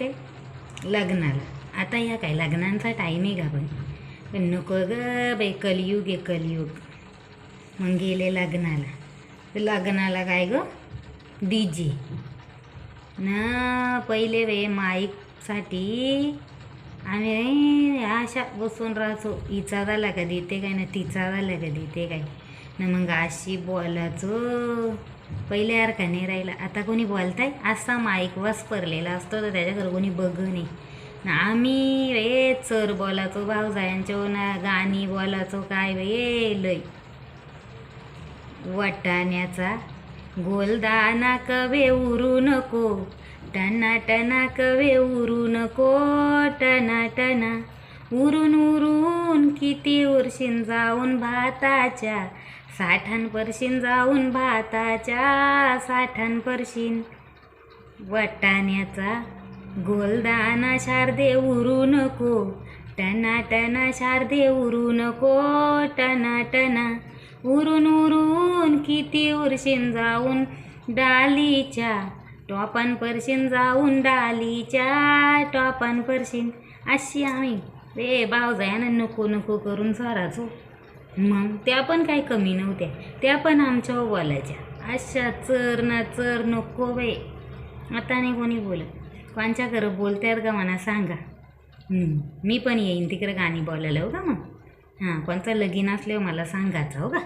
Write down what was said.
ते लग्नाला. आता ह्या काय लग्नांचा टाईम आहे का पण? पण नको ग बाई कलियुग आहे कलियुग. मग गेले लग्नाला. लग्नाला काय ग? डी जे ना पहिले वे माईकसाठी आम्ही अशा बसून राहायचो हिचा झाला का देते काय ना तिचा झाला का देते काय. ना मग अशी बोलायचो पहिले यार का नाही राहिला. आता कोणी बोलताय? असा माईक वापरलेला असतो तर त्याच्याकडे कोणी बघ नाही ना आम्ही रे चर बोलायचो भाऊजायांच्या ना गाणी बोलायचो काय वे लय. वाटाण्याचा गोलदाना कवे उरू नको. टना टना कवे उरून नको टना टना. उरून उरून किती उरशीन जाऊन भाताच्या. साठांपरशीन परशीन जाऊन भाताच्या साठान परशीन. वटाण्याचा गोलदाना शारदे उरू नको टना टना शारदे उरू नको टना टना. उरून उरून किती उरशीन जाऊन डालीच्या. टॉपन परशीन जाऊन डालीच्या टॉपन परशीन अशी आम्ही. रे भावजायानं नको नको करून सराचो. मग त्या पण काही कमी नव्हत्या. त्या पण आमच्या बोलायच्या अशा चर ना चर नको बाई. आता नाही कोणी बोलत. कोणच्या घरं बोलत्यात का मला सांगा. मी पण येईन तिकडे गाणी बोलायला हो का मग? हां कोणचं लगीन असल्यावर मला सांगायचं हो का?